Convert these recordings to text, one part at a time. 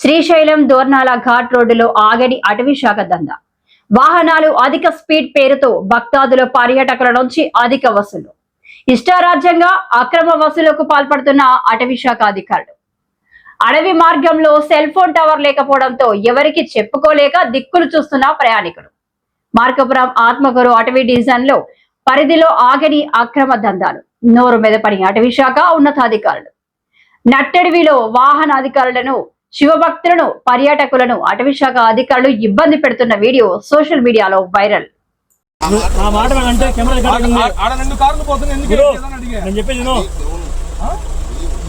శ్రీశైలం దోర్నాల ఘాట్ రోడ్డులో ఆగడి అటవీ శాఖ దందా. వాహనాలు అధిక స్పీడ్ పేరుతో భక్తాదుల పర్యాటకుల నుంచి అధిక వసూలు ఇష్టారాజ్యంగా అక్రమ వసూలకు పాల్పడుతున్న అటవీ శాఖ అధికారులు. అడవి మార్గంలో సెల్ ఫోన్ టవర్ లేకపోవడంతో ఎవరికి చెప్పుకోలేక దిక్కులు చూస్తున్న ప్రయాణికులు. మార్కపురం ఆత్మగురు అటవీ డివిజన్లో పరిధిలో ఆగని అక్రమ దందాలు. నోరు మెదపని అటవీ శాఖ ఉన్నతాధికారులు. నట్టడివిలో వాహన అధికారులను శివభక్తులను పర్యాటకులను అటవీ శాఖ అధికారులు ఇబ్బంది పెడుతున్న వీడియో సోషల్ మీడియాలో వైరల్.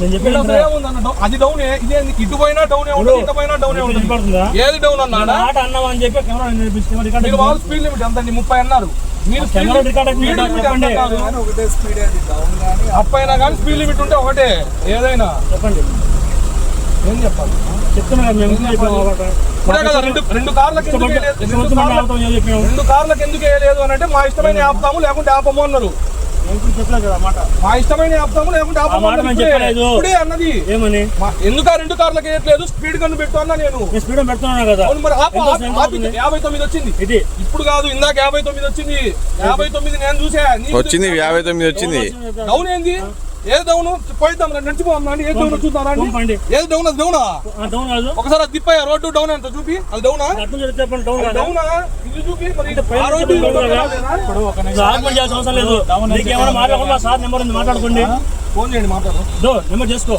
డౌన్- అది డౌన్ ఇదే ఇటు పోయినా డౌన్ గురు, ఉంటుంది ఇటు పోయినా డౌన్ చెప్పేది ఉంటుంది వినపడుతుందా? ఏది డౌన్ అన్నాడా మాట అన్నావా అని చెప్పి కెమెరా నేను కెమెరా రికార్డ్ మీరు ఉంది. వాళ్ళ స్పీడ్ లిమిట్ ఎంత? అండి ముప్పై అన్నారు. మీరు కెమెరా రికార్డ్ కానీ స్పీడ్ లిమిట్ ఉంటే ఒకటే ఏదైనా. చెప్పండి. ఏం చెప్పాలి? చెప్తున్నా మేము రెండు రెండు కార్లకు ఎందుకు ఇష్టపడ్డ- వేయలేదు? రెండు కార్లకు- ఎందుకు వేయలేదు అని అంటే మా ఇష్టమైన ఆపుతాము లేకుంటే ఆపము అన్నారు. మా ఇష్టమైన ఆపుతాము లేకుంటే ఆపము అన్నది ఏమని? ఎందుకు ఆ రెండు కార్లకు వేయట్లేదు? స్పీడ్ గన్ను పెట్టు అన్నా నేను స్పీడ్ పెడుతున్నా కదా. మరి? యాభై తొమ్మిది వచ్చింది. ఇది. ఇప్పుడు కాదు ఇందాక యాభై తొమ్మిది వచ్చింది. యాభై తొమ్మిది నేను చూసా. వచ్చింది యాభై తొమ్మిది వచ్చింది. డౌన్ ఏంది? ఏది డౌన్ పోయిద్దాం రండి నడిచిపోదాం రండి ఏది డౌన్ చూద్దాం రండి ఏది డౌన్ అది డౌనా ఆ, డౌన్ కాదు. ఒకసారి అది తిప్పయ్యా రోడ్డు డౌన్ ఎంత చూపి అది డౌనా చెప్పండి డౌన్ అది కాదు? డౌనా ఇది చూపి మరి ఆ రోడ్డు? ఇప్పుడు అవసరం లేదు. మాట్లాడకుండా సార్ నెంబర్ ఉంది మాట్లాడుకోండి. ఫోన్ చేయండి మాట్లాడు నెంబర్ చేసుకో.